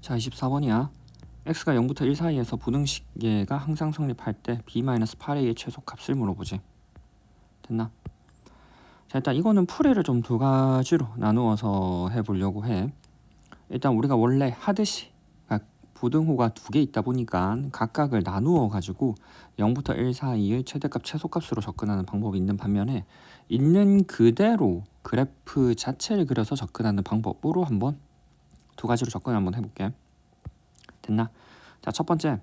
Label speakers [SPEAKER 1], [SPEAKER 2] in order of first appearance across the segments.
[SPEAKER 1] 자 24번이야. X가 0부터 1 사이에서 부등식예가 항상 성립할 때 b-8a의 최소값을 물어보지. 됐나? 자 일단 이거는 풀이를 좀 두 가지로 나누어서 해보려고 해. 일단 우리가 원래 하듯이 부등호가 두 개 있다 보니까 각각을 나누어 가지고 0부터 1 사이의 최대값 최소값으로 접근하는 방법이 있는 반면에 있는 그대로 그래프 자체를 그려서 접근하는 방법으로 한번 두 가지로 접근 한번 해볼게. 됐나? 자, 첫 번째.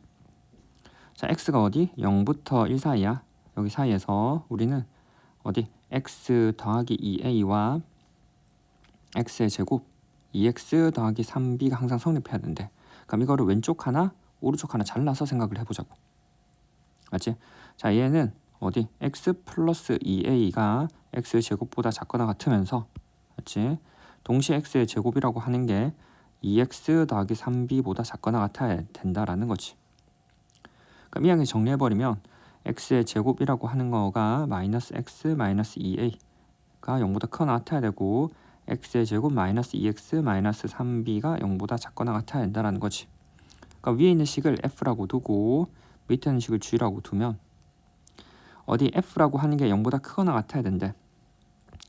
[SPEAKER 1] 자, x가 어디? 0부터 1 사이야. 여기 사이에서 우리는 어디? x 더하기 2a와 x의 제곱 2x 더하기 3b가 항상 성립해야 된대. 그럼 이거를 왼쪽 하나, 오른쪽 하나 잘라서 생각을 해보자고. 맞지? 자, 얘는 어디? x 플러스 2a가 x 제곱보다 작거나 같으면서 맞지? 동시에 x의 제곱이라고 하는 게 2x 더하기 3b보다 작거나 같아야 된다라는 거지. 그럼 이 항에 정리해버리면 x의 제곱이라고 하는 거가 마이너스 x 마이너스 2a가 0보다 크거나 같아야 되고 x의 제곱 마이너스 2x 마이너스 3b가 0보다 작거나 같아야 된다라는 거지. 그러니까 위에 있는 식을 f라고 두고 밑에 있는 식을 g라고 두면 어디 f라고 하는 게 0보다 크거나 같아야 된대.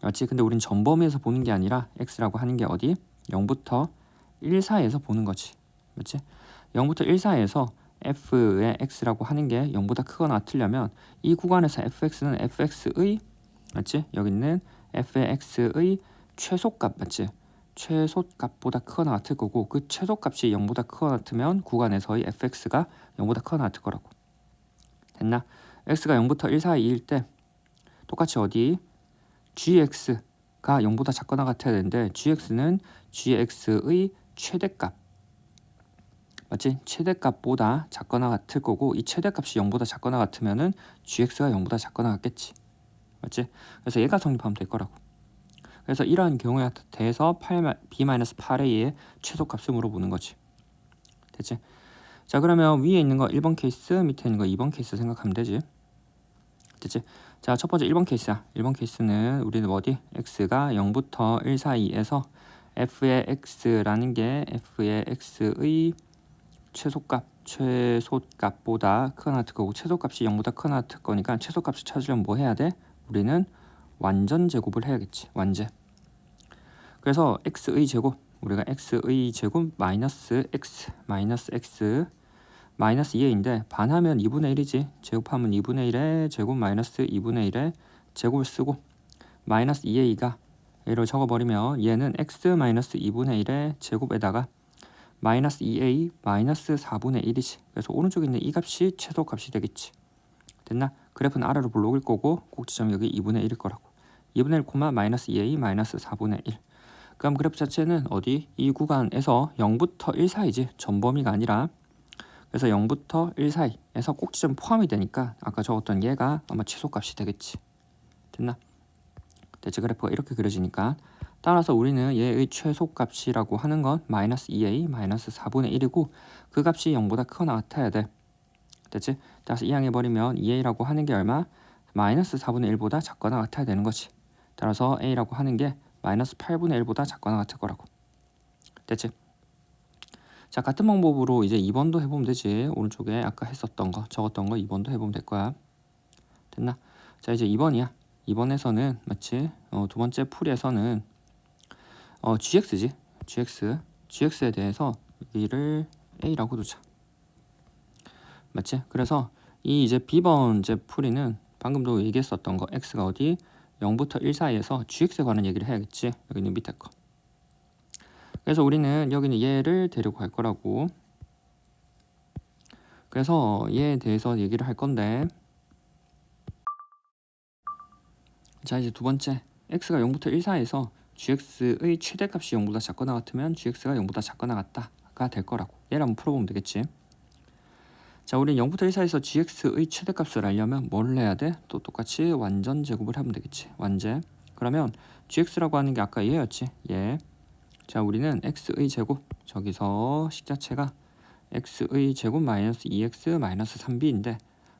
[SPEAKER 1] 맞지? 근데 우린 전범위에서 보는 게 아니라 x라고 하는 게 어디? 0부터 1 사이에서 보는 거지. 맞지? 0부터 1 사이에서 f의 x라고 하는 게 0보다 크거나 같으려면 이 구간에서 fx는 fx의 맞지? 여기 있는 f의 x의 최소값 맞지? 최소값보다 크거나 같을 거고 그 최소값이 0보다 크거나 같으면 구간에서의 fx가 0보다 크거나 같을 거라고. 됐나? x가 0부터 1 사이일 때 똑같이 어디 gx가 0보다 작거나 같아야 되는데 gx는 gx의 최대값 맞지? 최대값보다 작거나 같을 거고 이 최대값이 0보다 작거나 같으면은 gx가 0보다 작거나 같겠지 맞지? 그래서 얘가 성립하면 될 거라고 그래서 이러한 경우에 대해서 8, b-8a의 최소값을 물어보는 거지 됐지? 자 그러면 위에 있는 거 1번 케이스 밑에 있는 거 2번 케이스 생각하면 되지 됐지? 자 첫 번째 1번 케이스야 1번 케이스는 우리는 어디? x가 0부터 1 사이에서 f의 x라는 게 f의 x의 최소값 최소값보다 크거나 거고 최소값이 0보다 크거나 거니까 최소값을 찾으려면 뭐 해야 돼? 우리는 완전 제곱을 해야겠지 완제 그래서 x의 제곱 우리가 x의 제곱 마이너스 x 마이너스 x 마이너스 2a인데 반하면 2분의 1이지 제곱하면 2분의 1에 제곱 마이너스 2분의 1에 제곱을 쓰고 마이너스 2a가 a로 적어버리면 얘는 x 마이너스 2분의 1의 제곱에다가 마이너스 2a 마이너스 4분의 1이지. 그래서 오른쪽에 있는 이 값이 최소값이 되겠지. 됐나? 그래프는 아래로 불러올 거고 꼭지점 여기 2분의 1일 거라고. 2분의 1 코마 마이너스 2a 마이너스 4분의 1 그럼 그래프 자체는 어디? 이 구간에서 0부터 1 사이지. 전범위가 아니라. 그래서 0부터 1 사이에서 꼭지점 포함이 되니까 아까 적었던 얘가 아마 최소값이 되겠지. 됐나? 대체 그래프가 이렇게 그려지니까 따라서 우리는 얘의 최소값이라고 하는 건 마이너스 2a 마이너스 4분의 1이고 그 값이 0보다 크거나 같아야 돼. 됐지? 따라서 이항해버리면 2a라고 하는 게 얼마? 마이너스 4분의 1보다 작거나 같아야 되는 거지. 따라서 a라고 하는 게 마이너스 8분의 1보다 작거나 같을 거라고. 됐지? 자 같은 방법으로 이제 2번도 해보면 되지. 오른쪽에 아까 했었던 거 적었던 거 2번도 해보면 될 거야. 됐나? 자 이제 2번이야. 2번에서는 마치 어, 두 번째 풀이에서는 어, gx지? gx gx에 대해서 여기를 a라고 두자. 맞지? 그래서 이 이제 b번 이제 풀이는 방금도 얘기했었던 거 x가 어디? 0부터 1 사이에서 gx에 관한 얘기를 해야겠지? 여기는 밑에 거. 그래서 우리는 여기는 얘를 데리고 갈 거라고. 그래서 얘에 대해서 얘기를 할 건데 자 이제 두 번째. X가 0부터 1 사이에서 gx의 최대값이 0보다 작거나 같으면 gx가 0보다 작거나 같다가 될 거라고. 얘를 한번 풀어보면 되겠지? 자 우리는 0부터 1 사이에서 gx의 최대값을 알려면 뭘 해야 돼? 또 똑같이 완전 제곱을 하면 되겠지. 완제. 그러면 gx라고 하는 게 아까 얘였지? 얘. 자 우리는 x의 제곱. 저기서 식자체가 x의 제곱 마이너스 2x 마이너스 3b인데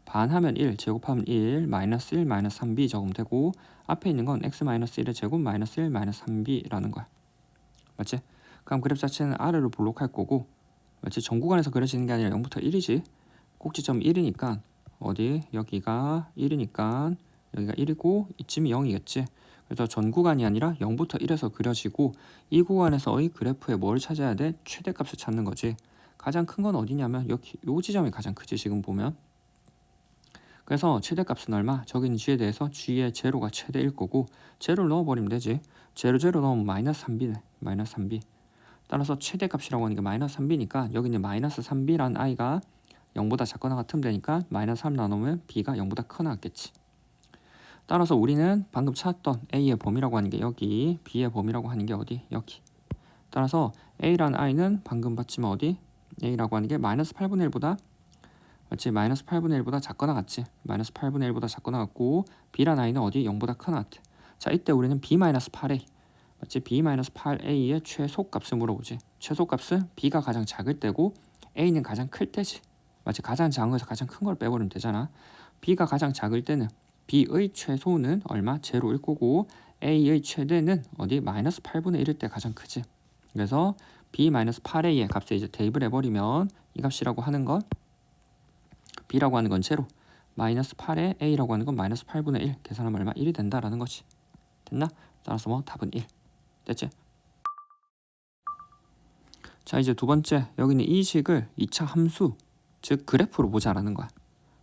[SPEAKER 1] 반하면 1, 제곱하면 1, 마이너스 1, 마이너스 3b 적으면 되고 앞에 있는 건 x 마이너스 1의 제곱 마이너스 1, 마이너스 3b라는 거야. 맞지? 그럼 그래프 자체는 아래로 블록할 거고 마치 전 구간에서 그려지는 게 아니라 0부터 1이지 꼭지점 1이니까 어디 여기가 1이니까 여기가 1이고 이쯤이 0이겠지 그래서 전 구간이 아니라 0부터 1에서 그려지고 이 구간에서의 그래프에 뭘 찾아야 돼? 최대값을 찾는 거지 가장 큰 건 어디냐면 여기 요 지점이 가장 크지 지금 보면 그래서 최대값은 얼마? 저기 있는 g에 대해서 g의 제로가 최대일 거고 제로를 넣어버리면 되지 제로 제로 넣으면 마이너스 3b네 마이너스 3b 따라서 최대값이라고 하는 게 마이너스 3b니까 여기 있는 마이너스 3b란 i가 0보다 작거나 같으면 되니까 마이너스 3 나누면 b가 0보다 크거나 같겠지 따라서 우리는 방금 찾았던 a의 범위라고 하는 게 여기 b의 범위라고 하는 게 어디? 여기 따라서 a란 i는 방금 봤지만 어디? a라고 하는 게 마이너스 8분의 1보다 맞지? 마이너스 8분의 1보다 작거나 같지? 마이너스 8분의 1보다 작거나 같고 b란 i는 어디? 0보다 크나 같아 자 이때 우리는 b 마이너스 8a 맞지? b 마이너스 8a의 최소값을 물어보지 최소값은 b가 가장 작을 때고 a는 가장 클 때지 맞지? 가장 작은 거에서 가장 큰 걸 빼버리면 되잖아 b가 가장 작을 때는 b의 최소는 얼마? 제로일 거고 a의 최대는 어디? 마이너스 8분의 1일 때 가장 크지 그래서 b 마이너스 8a의 값을 이제 대입을 해버리면 이 값이라고 하는 건 b라고 하는 건 제로 마이너스 8에 a라고 하는 건 마이너스 8분의 1 계산하면 얼마? 1이 된다라는 거지 됐나? 따라서 뭐 답은 1 됐지? 자 이제 두 번째 여기는 이 식을 2차 함수 즉 그래프로 보자라는 거야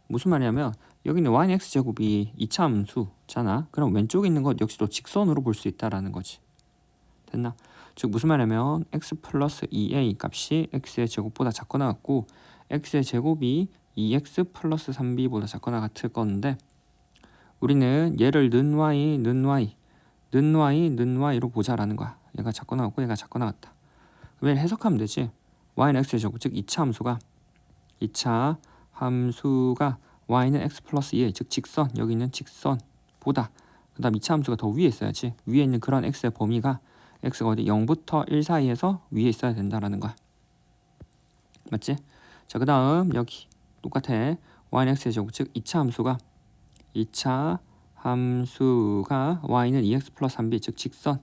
[SPEAKER 1] 무슨 말이냐면 여기는 y는 x 제곱이 2차 함수잖아 그럼 왼쪽에 있는 것 역시도 직선으로 볼 수 있다라는 거지 됐나? 즉 무슨 말이냐면 x 플러스 2a 값이 x의 제곱보다 작거나 같고 x의 제곱이 2x 플러스 3b보다 작거나 같을 건데 우리는 얘를 는 y, 는 y, 는 y, 는 y로 보자라는 거야. 얘가 작거나 같고 얘가 작거나 같다. 그러면 해석하면 되지. y는 x의 제곱, 즉 2차 함수가 2차 함수가 y는 x 플러스 2a, 즉 직선, 여기 있는 직선보다 그 다음 2차 함수가 더 위에 있어야지. 위에 있는 그런 x의 범위가 x가 어디 0부터 1 사이에서 위에 있어야 된다라는 거야. 맞지? 자, 그 다음 여기 똑같아. y는 x의 제곱 즉 2차 함수가 2차 함수가 y는 2x 플러스 3b 즉 직선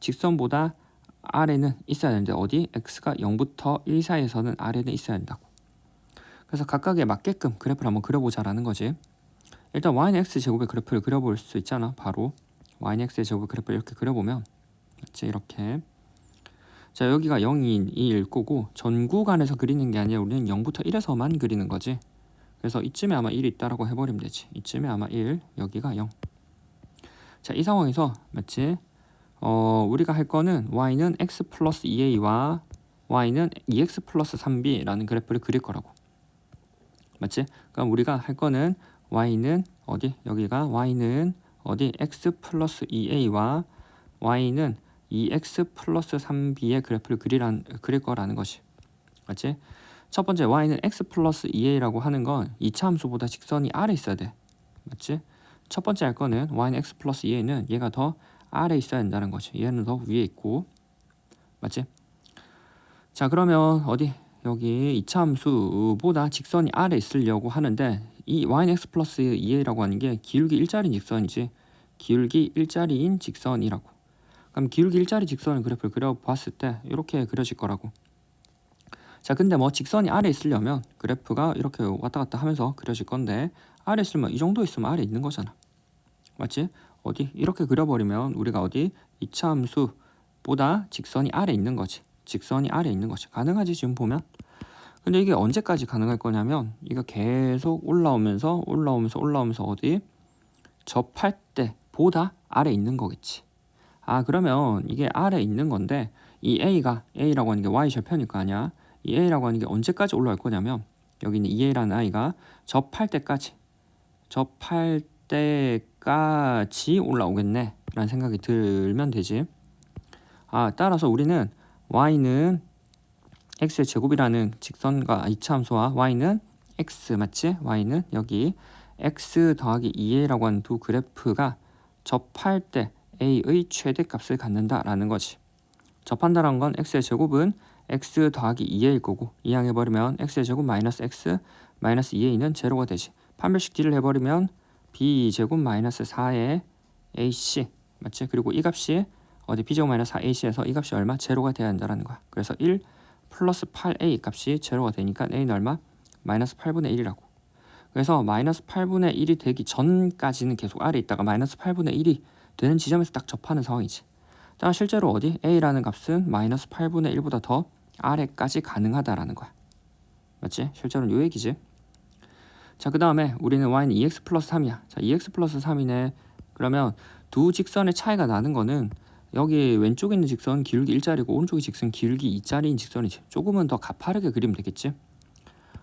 [SPEAKER 1] 직선보다 아래는 있어야 되는데 어디 x가 0부터 1 사이에서는 아래는 있어야 된다고. 그래서 각각에 맞게끔 그래프를 한번 그려보자 라는 거지. 일단 y는 x 제곱의 그래프를 그려볼 수 있잖아. 바로 y는 x의 제곱의 그래프를 이렇게 그려보면 이렇게 자 여기가 0인 2일 거고 전 구간에서 그리는 게 아니라 우리는 0부터 1에서만 그리는 거지. 그래서 이쯤에 아마 1이 있다라고 해버리면 되지. 이쯤에 아마 1 여기가 0 자 이 상황에서 맞지 어 우리가 할 거는 y는 x 플러스 2a와 y는 2x 플러스 3b라는 그래프를 그릴 거라고. 맞지 그럼 우리가 할 거는 y는 어디? 여기가 y는 어디? x 플러스 2a와 y는 2x 플러스 3b의 그래프를 그리란, 그릴 거라는 것이. 맞지? 첫 번째 y는 x 플러스 2a라고 하는 건 2차 함수보다 직선이 아래 있어야 돼. 맞지? 첫 번째 할 거는 y는 x 플러스 2a는 얘가 더 아래 있어야 된다는 거지. 얘는 더 위에 있고. 맞지? 자 그러면 어디? 여기 2차 함수보다 직선이 아래 있으려고 하는데 이 y는 x 플러스 2a라고 하는 게 기울기 일자리인 직선이지. 기울기 일자리인 직선이라고 그럼 기울기 일자리 직선을 그래프를 그려봤을 때 이렇게 그려질 거라고. 자, 근데 뭐 직선이 아래 있으려면 그래프가 이렇게 왔다 갔다 하면서 그려질 건데 아래 있으면 이 정도 있으면 아래 있는 거잖아. 맞지? 어디 이렇게 그려버리면 우리가 어디 이차 함수보다 직선이 아래 있는 거지. 직선이 아래 있는 거지. 가능하지 지금 보면. 근데 이게 언제까지 가능할 거냐면 이거 계속 올라오면서 올라오면서 올라오면서 어디 접할 때보다 아래 있는 거겠지. 아 그러면 이게 아래 있는 건데 이 a가 a라고 하는 게 y 절편일 거 아니야. 이 a라고 하는 게 언제까지 올라갈 거냐면 여기 있는 2a라는 i가 접할 때까지 접할 때까지 올라오겠네. 라는 생각이 들면 되지. 아 따라서 우리는 y는 x의 제곱이라는 직선과 이차함수와 y는 x 맞지? y는 여기 x 더하기 2a라고 하는 두 그래프가 접할 때 a의 최대값을 갖는다라는 거지. 접한다는 건 x의 제곱은 x 더하기 2a일 거고 이항해버리면 x의 제곱 마이너스 x 마이너스 2a는 제로가 되지. 판별식 d를 해버리면 b 제곱 마이너스 4의 ac 맞지? 그리고 이 값이 어디 b 제곱 마이너스 4ac에서 이 값이 얼마? 제로가 돼야 한다라는 거야. 그래서 1 플러스 8a 값이 제로가 되니까 a는 얼마? 마이너스 8분의 1이라고. 그래서 마이너스 8분의 1이 되기 전까지는 계속 아래 있다가 마이너스 8분의 1이 되는 지점에서 딱 접하는 상황이지. 자, 실제로 어디? a라는 값은 마이너스 8분의 1보다 더 아래까지 가능하다라는 거야. 맞지? 실제로는 요 얘기지. 자, 그 다음에 우리는 y는 2x 플러스 3이야. 자, 2x 플러스 3이네. 그러면 두 직선의 차이가 나는 거는 여기 왼쪽에 있는 직선 기울기 1짜리고 오른쪽의 직선 기울기 2짜리인 직선이지. 조금은 더 가파르게 그리면 되겠지.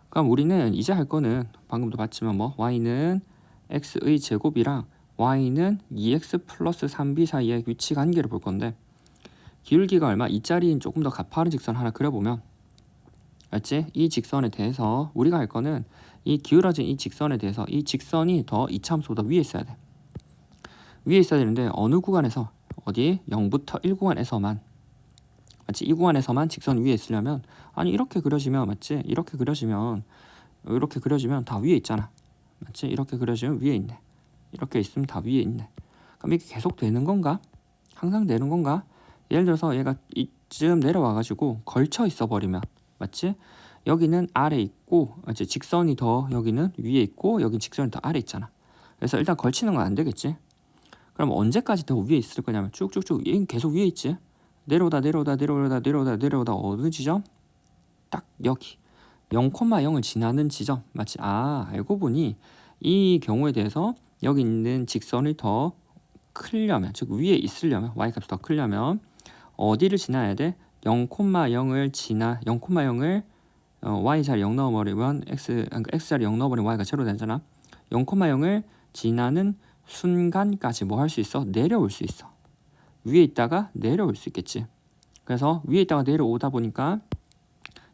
[SPEAKER 1] 그럼 우리는 이제 할 거는 방금도 봤지만 뭐 y는 x의 제곱이랑 y는 2x 플러스 3b 사이의 위치 관계를 볼 건데 기울기가 얼마? 2짜리인 조금 더 가파른 직선 하나 그려보면 알지? 이 직선에 대해서 우리가 할 거는 이 기울어진 이 직선에 대해서 이 직선이 더 이차함수보다 위에 있어야 돼. 위에 있어야 되는데 어느 구간에서 어디 0부터 1 구간에서만 맞지? 이 구간에서만 직선 위에 있으려면 아니 이렇게 그려지면 맞지? 이렇게 그려지면 이렇게 그려지면 다 위에 있잖아. 맞지? 이렇게 그려지면 위에 있네. 이렇게 있으면 다 위에 있네. 그럼 이게 계속 되는 건가? 항상 되는 건가? 예를 들어서 얘가 이쯤 내려와 가지고 걸쳐 있어 버리면 맞지? 여기는 아래 있고 이제 직선이 더 여기는 위에 있고 여기 직선이 더 아래 있잖아. 그래서 일단 걸치는 건 안 되겠지. 그럼 언제까지 더 위에 있을 거냐면 쭉쭉쭉 얘는 계속 위에 있지. 내려오다 내려오다 내려오다 내려오다 내려오다 어느 지점? 딱 여기 0,0을 지나는 지점 맞지? 아 알고 보니 이 경우에 대해서 여기 있는 직선이 더 크려면 즉 위에 있으려면 y 값이 더 크려면 어디를 지나야 돼? 0,0을 지나 0,0을 어, y 자리 0 넣어버리면 x 그러니까 x 자리 0 넣어버리면 y가 제로 되잖아. 0,0을 지나는 순간까지 뭐 할 수 있어? 내려올 수 있어. 위에 있다가 내려올 수 있겠지. 그래서 위에 있다가 내려오다 보니까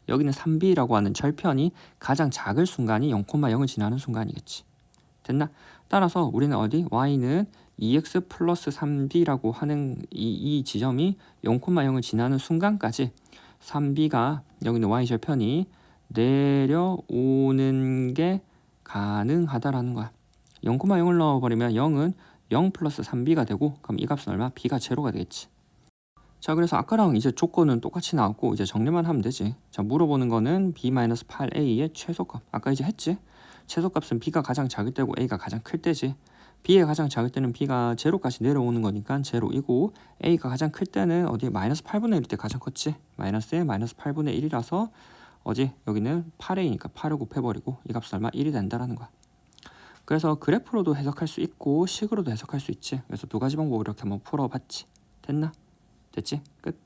[SPEAKER 1] 여기는 3b라고 하는 절편이 가장 작을 순간이 0,0을 지나는 순간이겠지. 됐나? 따라서 우리는 어디? y는 2x 플러스 3b라고 하는 이, 이 지점이 0,0을 지나는 순간까지 3b가 여기 있는 y 절 편이 내려오는 게 가능하다라는 거야. 0,0을 넣어버리면 0은 0 플러스 3b가 되고 그럼 이 값은 얼마? b가 제로가 되겠지. 자 그래서 아까랑 이제 조건은 똑같이 나왔고 이제 정리만 하면 되지. 자 물어보는 거는 b-8a의 최소값. 아까 이제 했지. 최소값은 b가 가장 작을 때고 a가 가장 클 때지. b가 가장 작을 때는 b가 제로까지 내려오는 거니까 제로이고 a가 가장 클 때는 어디 마이너스 8분의 1일 때 가장 컸지. 마이너스에 마이너스 8분의 1이라서 어디 여기는 8a니까 8을 곱해버리고 이 값은 얼마? 1이 된다라는 거야. 그래서 그래프로도 해석할 수 있고 식으로도 해석할 수 있지. 그래서 두 가지 방법으로 이렇게 한번 풀어봤지. 됐나? 됐지? 끝.